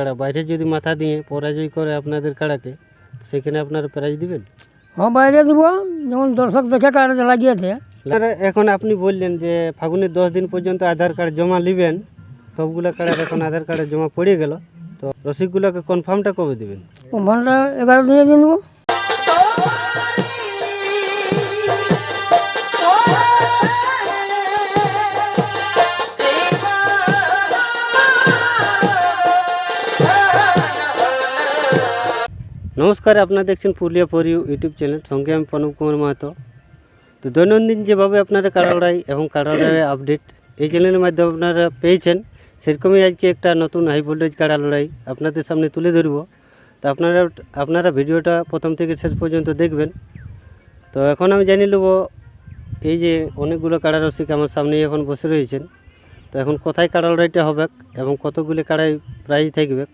কাড়া বাইরে যদি মাথা দিয়ে পরাজয় করে আপনাদের কাড়াকে সেখানে আপনারা প্রাইজ দিবেন? হ্যাঁ বাইরে দিব। যেমন দর্শক দেখে কার্ড লাগিয়েছে এখন আপনি বললেন যে ফাগুনের দশ দিন পর্যন্ত আধার কার্ড জমা নেবেন সবগুলো কার্ডের এখন আধার কার্ডে জমা পড়ে গেল। তো রসিকগুলোকে কনফার্মটা কবে দেবেন? কনফার্মটা এগারো দিনে দিয়ে দেবো। নমস্কার, আপনারা দেখছেন পুরুলিয়া পরি ইউটিউব চ্যানেল। সঙ্গে আমি প্রণব কুমার মাহাতো। তো দৈনন্দিন যেভাবে আপনারা কাড়াড়াই এবং কাড়াড়াইয়ের আপডেট এই চ্যানেলের মাধ্যমে আপনারা পেয়েছেন, সেরকমই আজকে একটা নতুন হাই ভোল্টেজ কাড়া লড়াই আপনাদের সামনে তুলে ধরব। তো আপনারা আপনারা ভিডিওটা প্রথম থেকে শেষ পর্যন্ত দেখবেন। তো এখন আমি জানিয়ে নেব, এই যে অনেকগুলো কাড়া রসিক আমার সামনেই এখন বসে রয়েছেন। তো এখন কোথায় কাড়া লড়াইটা হবে এবং কতগুলি কাড়াই প্রাইজ থাকবে?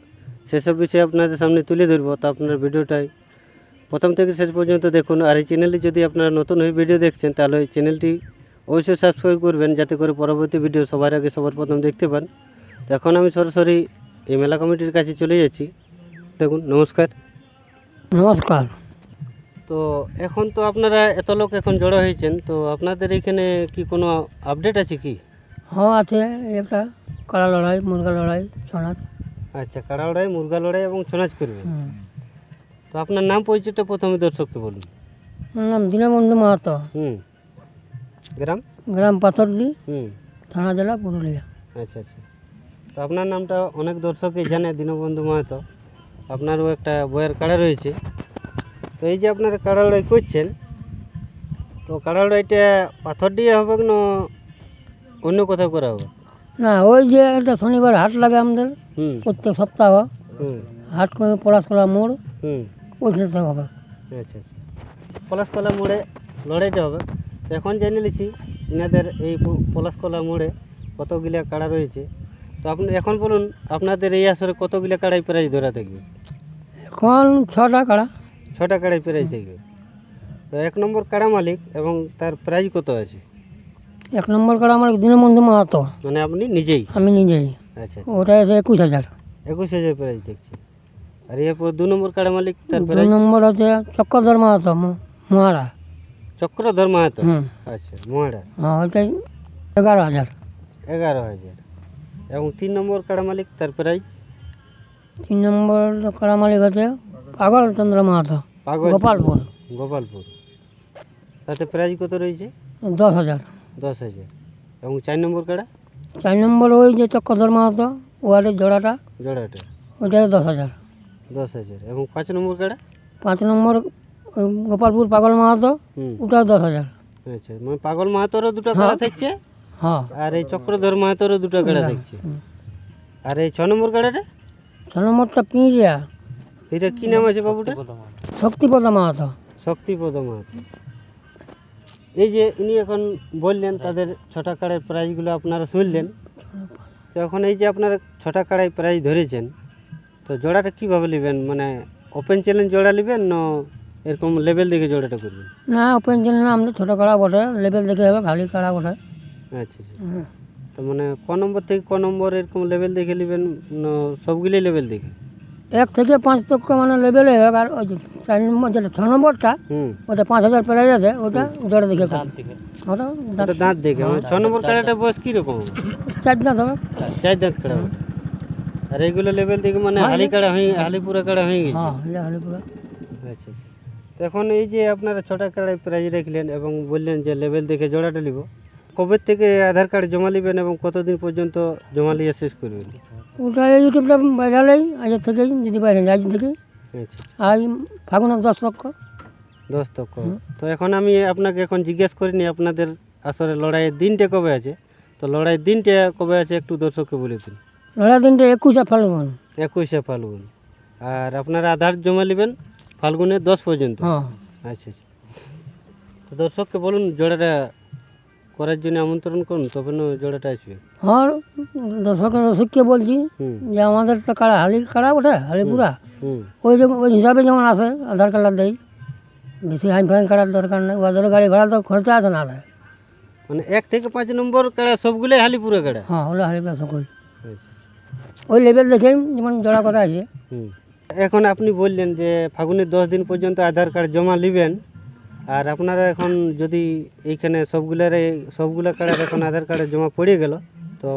সেসব বিষয়ে আপনাদের সামনে তুলে ধরবো। তো আপনার ভিডিওটাই প্রথম থেকে শেষ পর্যন্ত দেখুন। আর এই চ্যানেলে যদি আপনারা নতুন হয়ে ভিডিও দেখছেন তাহলে এই চ্যানেলটি অবশ্যই সাবস্ক্রাইব করবেন যাতে করে পরবর্তী ভিডিও সবার আগে সবার প্রথম দেখতে পান। তো এখন আমি সরাসরি এই মেলা কমিটির কাছে চলে যাচ্ছি। দেখুন নমস্কার। নমস্কার। তো এখন তো আপনারা এত লোক এখন জড়ো হয়েছেন তো আপনাদের এখানে কি কোনো আপডেট আছে কি? হ্যাঁ আছে। একটা কাড়া লড়াই মুরগা লড়াই ছনাথ আচ্ছা কাড়া লড়াই মুরগা লড়াই এবং ছনাচ করবেন তো আপনার নাম পরিচয়টা প্রথমে দর্শককে বলুন। নাম দীনবন্ধু মাহাতো। হুম। গ্রাম? গ্রাম পাথরডি হুম। থানা জেলা পুরুলিয়া। আচ্ছা আচ্ছা। তো আপনার নামটা অনেক দর্শকই জানে দীনবন্ধু মাহাতো। আপনারও একটা বইয়ের কাড়া রয়েছে। তো এই যে আপনারা কাড়া লড়াই করছেন তো কাড়া লড়াইটা পাথর দিয়ে হবে না অন্য কোথাও করা হবে না ওই যে একটা শনিবার হাট লাগে আমাদের প্রত্যেক সপ্তাহ। হাট করে পলাশকলা মোড় ওইখানে হবে। আচ্ছা আচ্ছা। পলাশকলা মোড়ে লড়াইটা হবে। এখন জেনে নিচ্ছি এনাদের এই পলাশকলা মোড়ে কতগুলা কাড়া রয়েছে। তো আপনি এখন বলুন আপনাদের এই আসরে কতগুলা কাড়াই প্রাইজ ধরা থাকবে? এখন ছটা কাড়া। ছটা কাড়াই প্রাইজ থাকবে। তো এক নম্বর কাড়া মালিক এবং তার প্রাইজ কত আছে? এক নম্বর কাড়া আমার দীনবন্ধু মাহাতো মানে আপনি নিজেই? আমি নিজেই। আচ্ছা আচ্ছা। ওটা এসে একুশ হাজার। একুশ হাজার প্রাইজ দেখছি। আর এরপর দু নম্বর কাড়া মালিক তার প্রাইজ? নম্বর হচ্ছে চক্রধর মাহাতো মহারা চক্রধর মাহাতো? আচ্ছা মহারা হ্যাঁ ওইটাই এগারো হাজার। এগারো হাজার। এবং তিন নম্বর কাড়া মালিক তার প্রাইজ? তিন নম্বর কাড়া মালিক আছে পাগল চন্দ্র মাহাতো পাগল গোপালপুর। গোপালপুর। তাতে প্রাইজ কত রয়েছে? দশ হাজার। দশ হাজার। এবং চার নম্বর কাড়া? চার নম্বর ওই যে চক্রধর মাহাতো ওয়ার্ডের জোড়াটা। জোড়াটা। ওইটা দশ হাজার। দশ হাজার। এবং পাঁচ নম্বর কাড়া? পাঁচ নম্বর গোপালপুর পাগল মাহাতো ওটা দশ হাজার। আচ্ছা মানে পাগল মাহাতোরও দুটো কাড়া থাকছে? হ্যাঁ। আর এই চক্রধর মাহাতোরও দুটো কাড়া থাকছে? আর এই ছ নম্বর কাড়াটা? ছ নম্বরটা পিঁড়িয়া। এটা কি নাম আছে বাবুটা শক্তিপদ মাহাতো। শক্তিপদ মাহাতো। এই যে ইনি এখন বললেন তাদের ছটা কাড়াই প্রাইজগুলো আপনারা শুনলেন। তো এখন এই যে আপনারা ছটা কাড়াই প্রাইজ ধরেছেন তো জোড়াটা কীভাবে নেবেন? মানে ওপেন চ্যালেঞ্জ জোড়া নেবেন না এরকম লেভেল দেখে জোড়াটা করবেন? না ওপেন না আমাদের ছোটো কাড়া বটে লেভেল দেখে হবে ভালোই কাড়া বটে। আচ্ছা আচ্ছা। তো মানে ক নম্বর থেকে ক নম্বর এরকম লেভেল দেখে নেবেন না সবগুলোই লেভেল দেখে? এক থেকে পাঁচ তক মানে লেভেলে হবে আর ওই যে চার নম্বর যেটা ছ নম্বরটা ওটা পাঁচ হাজার প্রাইজ আছে ওটা জোড়া দেখে। ওটা দাঁত- ওটা দাঁত দেখে মানে ছ নম্বর কাড়াটা বয়স কীরকম? চার দাঁত হবে। চার দাঁত কাড়া হবে। আর এইগুলো লেভেল দেখে মানে হালি কাড়া হয়ে হালি পুরা কাড়া হয়ে গেছে। হ্যাঁ হলে হলে পুরো। আচ্ছা আচ্ছা। তো এখন এই যে আপনারা ছটা কাড়াই প্রাইজ রাখলেন এবং বললেন যে লেভেল দেখে জোড়াটা নিব। কবে থেকে আধার কার্ড জমা নেবেন এবং কতদিন পর্যন্ত জমা নিয়ে শেষ করবেন? ওটা ইউটিউবটা বাইরালেই আজের থেকেই যদি বাইরে আজ থেকে আচ্ছা আজ ফাগুনের দশ লক্ষ। দশ তক তো এখন আমি আপনাকে এখন জিজ্ঞেস করিনি আপনাদের আসলে লড়াইয়ের দিনটা কবে আছে? তো লড়াইয়ের দিনটা কবে আছে একটু দর্শককে বলে দিন। লড়াই দিনটা একুশে ফাল্গুন। একুশে ফাল্গুন। আর আপনারা আধার জমা নেবেন ফাল্গুনের দশ পর্যন্ত? হ্যাঁ। আচ্ছা আচ্ছা। তো দর্শককে বলুন জোড়াটা করার জন্য আমন্ত্রণ করুন তবে না জোড়াটা আসবে। হ্যাঁ দর্শকের রসিককে বলছি যে আমাদের তো কাড়া হালি কাড়া ওঠে হালিপুরা? ওই রকম ওই হিসাবে যেমন আসে আধার কার্ড দেয় বেশি হাইন ফাইন কাটার দরকার নেই ওদের গাড়ি ভাড়া তো খরচা আছে না। মানে এক থেকে পাঁচ নম্বর কাড়া সবগুলোই হালিপুরা কাড়া? হ্যাঁ হলে হালিপুরা সকল। আচ্ছা। ওই লেভেল দেখেই যেমন জোড়া করা আছে। এখন আপনি বললেন যে ফাগুনের দশ দিন পর্যন্ত আধার কার্ড জমা নেবেন আর আপনারা এখন যদি এইখানে সবগুলার সবগুলা কার্ডের এখন আধার কার্ডে জমা পড়ে গেল তো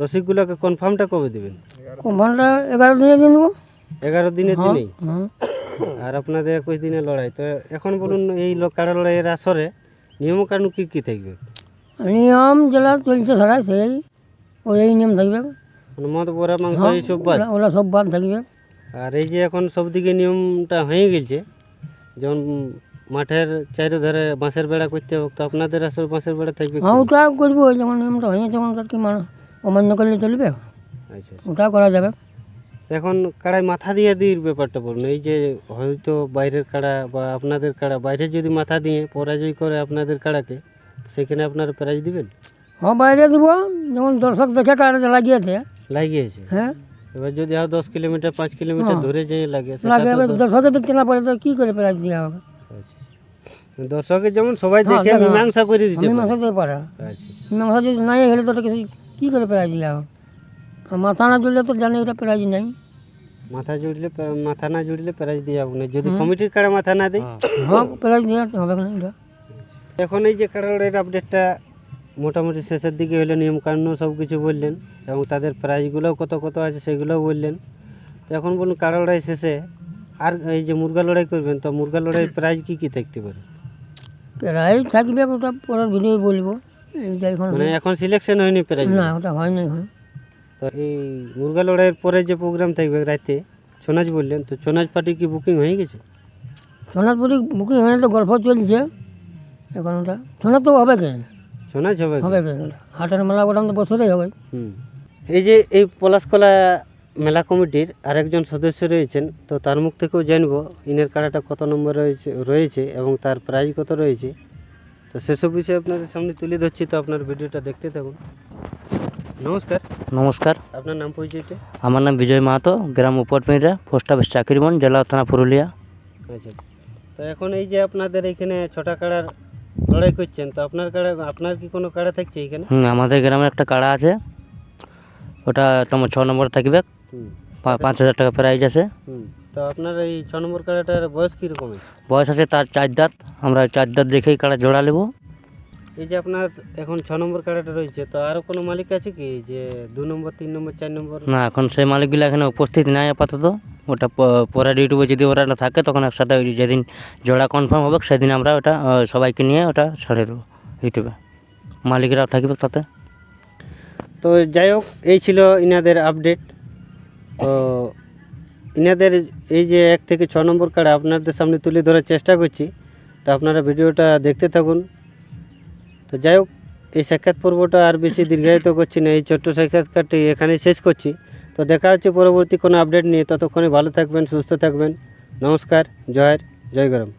রসিদগুলোকে কনফার্মটা কবে দেবেন? কোম্পানিটা এগারো দিনে দেবো এগারো দিনের হ্যাঁ দিনেই? আর আপনাদের একুশ দিনের লড়াই। তো এখন বলুন এই কাড়া লড়াইয়ের আসরে নিয়মকানুন কী কী থাকবে? নিয়ম যেটা চলছে সারা সেই ওই নিয়ম থাকবে। মানে মদ বড়া মাংস এই সব বাদ? ওরা সব বাদ থাকবে। আর এই যে এখন সব দিকে নিয়মটা হয়ে গেছে যেমন মাঠের চারিধারে বাঁশের বেড়া করতে হোক তো আপনাদের আসলে বাঁশের বেড়া থাকবে হ্যাঁ ওটা করব যেমন নিয়মটা হয়েছে তখন কি মানুষ অমান্য করলে চলবে? আচ্ছা আচ্ছা। ওটা করা যাবে। এখন কাড়ায় মাথা দিয়ে দির ব্যাপারটা বলুন এই যে হয়তো বাইরের কাড়া বা আপনাদের কাড়া বাইরে যদি মাথা দিয়ে পরাজয় করে আপনাদের কাড়াকে সেখানে আপনারা প্রাইজ দিবেন? হ্যাঁ বাইরে দিব যেমন দর্শক দেখে কারণে লাগিয়েছে। লাগিয়েছে? হ্যাঁ। এবার যদি আর দশ কিলোমিটার পাঁচ কিলোমিটার হ্যাঁ। ধরে যেয়ে লাগে লাগে দর্শকে দেখতে না পারে তো কী করে প্রাইজ দেওয়া হবে। দর্শকের যেমন সবাই হ্যাঁ, দেখে মীমাংসা করে দিতে মাথা দিতে পারে। আচ্ছা মাথা যদি নাই হলে তো কিছু- কী করে প্রাইজ হবে আর মাথা না জুড়লে তো জানি ওটা প্রাইজ নেই। মাথা জুড়লে মাথা না জুড়লে প্রাইজ দিয়ে যাব না। যদি কমিটির কাড়া মাথা না দেয়? হ্যাঁ প্রাইজ দেওয়া হবে না এটা এখন এই যে কাড়াড়ের আপডেটটা মোটামুটি শেষের দিকে হলে নিয়মকানুন সব কিছু বললেন এবং তাদের প্রাইজগুলোও কত কত আছে সেগুলোও বললেন। তো এখন বলুন কাড়া লড়াই শেষে আর এই যে মুরগা লড়াই করবেন তো মুরগা লড়াই প্রাইজ কী কী থাকতে পারে প্রাইজ থাকবে ওটা পরের ভিডিও বলব। এইটা এখন মানে এখন সিলেকশন হয়নি প্রায় না ওটা হয়নি এখন। তো এই মুরগা লড়াইয়ের পরে যে প্রোগ্রাম থাকবে রাতে ছনাজ বললেন তো ছনাজ পার্টি কি বুকিং হয়ে গেছে? সোনারপুরি বুকিং হয়ে তো গল্প চলছে। এখন ওটা সোনার তো হবে কে ছনাজ হবে হবে কে হাটের মেলা ওটা তো বছরেই হবে। এই যে এই পলাশকলা মেলা কমিটির আরেকজন সদস্য রয়েছেন তো তার মুখ থেকেও জানব ইনের কাড়াটা কত নম্বর রয়েছে রয়েছে এবং তার প্রাইজ কত রয়েছে। তো সেসব বিষয়ে আপনাদের সামনে তুলে ধরছি তো আপনার ভিডিওটা দেখতে থাকুন। নমস্কার। নমস্কার। আপনার নাম পরিচয়টা? আমার নাম বিজয় মাহাতো গ্রাম উপরপিঁড়া পোস্ট অফিস চাকরিবন জেলা থানা পুরুলিয়া। আচ্ছা আচ্ছা। তো এখন এই যে আপনাদের এখানে ছটা কাড়ার লড়াই করছেন তো আপনার কাড়া আপনার কি কোনো কাড়া থাকছে এখানে? হুম আমাদের গ্রামে একটা কাড়া আছে ওটা তোমার ছ নম্বর থাকবে পাঁচ হাজার টাকা প্রাইজ আছে। তো আপনার এই ছ নম্বর কাড়াটার বয়স কীরকম? বয়স আছে তার চার দাঁত। আমরা চার দাঁত দেখেই কাড়া জোড়া নেব। এই যে আপনার এখন ছ নম্বর কাড়াটা রয়েছে তো আরও কোনো মালিক আছে কি? যে দু নম্বর তিন নম্বর চার নম্বর? না এখন সেই মালিকগুলো এখানে উপস্থিত নাই আপাতত। ওটা প- পরের ইউটিউবে যদি ওরা না থাকে তখন একসাথে ওই যেদিন জোড়া কনফার্ম হবে সেদিন আমরা ওটা সবাইকে নিয়ে ওটা ছেড়ে দেবো ইউটিউবে মালিকরা থাকবে তাতে। তো যাই হোক এই ছিল ইনাদের আপডেট তো এনাদের এই যে এক থেকে ছ নম্বর কার্ড আপনাদের সামনে তুলে ধরার চেষ্টা করছি। তো আপনারা ভিডিওটা দেখতে থাকুন। তো যাই হোক, এই সাক্ষাৎ পর্বটা আর বেশি দীর্ঘায়িত করছি না। এই ছোট্ট সাক্ষাৎকারটি এখানেই শেষ করছি। তো দেখা হচ্ছে পরবর্তী কোনো আপডেট নিয়ে। ততক্ষণে ভালো থাকবেন, সুস্থ থাকবেন। নমস্কার জয়ের জয় গরম।